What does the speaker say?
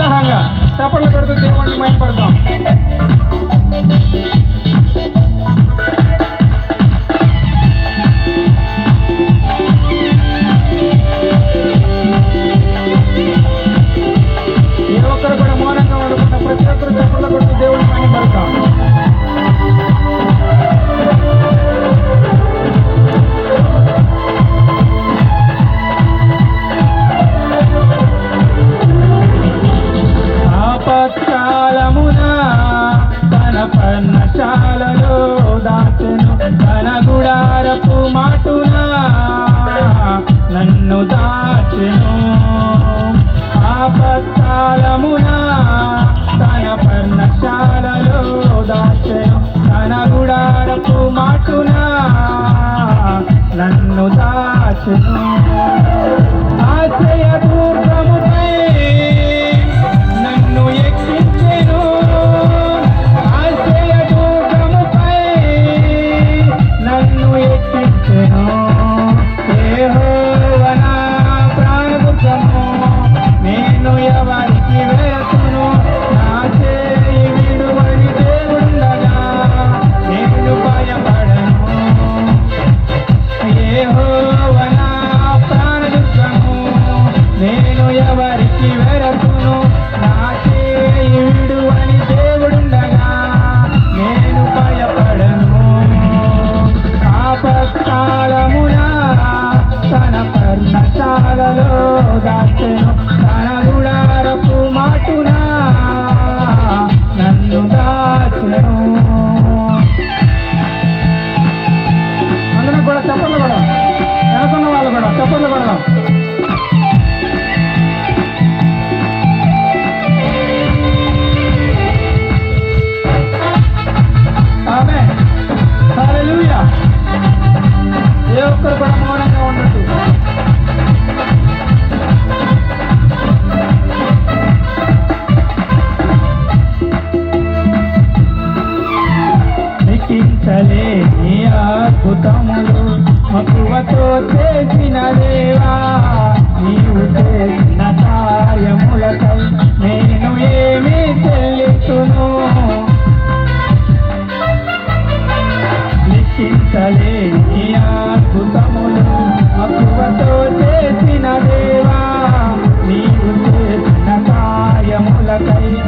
ఉత్సాహంగా చప్పట్లు కొడుతూ దేవుణ్ణి మైపడతాం తప్పు మాటులా నన్ను దాచెను. ఆపత్కాలమున తన పర్ణశాలలో దాచెను. తన గుడారపు మాటునా నన్ను దాచెను. la calle.